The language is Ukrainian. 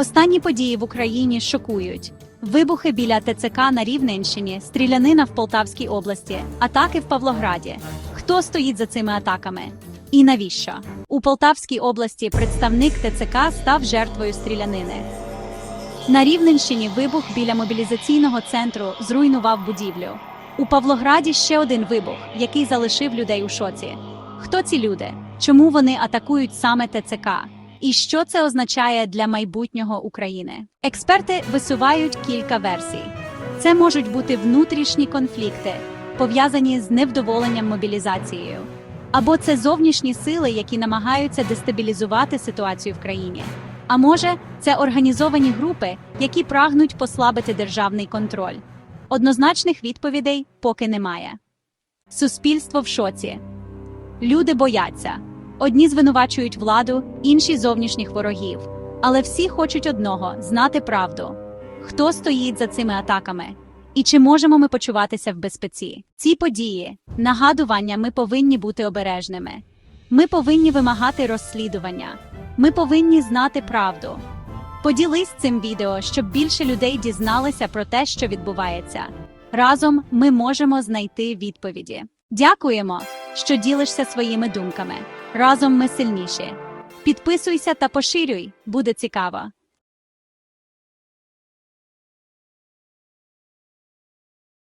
Останні події в Україні шокують. Вибухи біля ТЦК на Рівненщині, стрілянина в Полтавській області, атаки в Павлограді. Хто стоїть за цими атаками? І навіщо? У Полтавській області представник ТЦК став жертвою стрілянини. На Рівненщині вибух біля мобілізаційного центру зруйнував будівлю. У Павлограді ще один вибух, який залишив людей у шоці. Хто ці люди? Чому вони атакують саме ТЦК? І що це означає для майбутнього України? Експерти висувають кілька версій. Це можуть бути внутрішні конфлікти, пов'язані з невдоволенням мобілізацією, або це зовнішні сили, які намагаються дестабілізувати ситуацію в країні. А може, це організовані групи, які прагнуть послабити державний контроль. Однозначних відповідей поки немає. Суспільство в шоці. Люди бояться. Одні звинувачують владу, інші зовнішніх ворогів. Але всі хочуть одного знати правду. Хто стоїть за цими атаками? І чи можемо ми почуватися в безпеці? Ці події, нагадування, ми повинні бути обережними. Ми повинні вимагати розслідування. Ми повинні знати правду. Поділись цим відео, щоб більше людей дізналися про те, що відбувається. Разом ми можемо знайти відповіді. Дякуємо, що ділишся своїми думками. Разом ми сильніші. Підписуйся та поширюй, буде цікаво.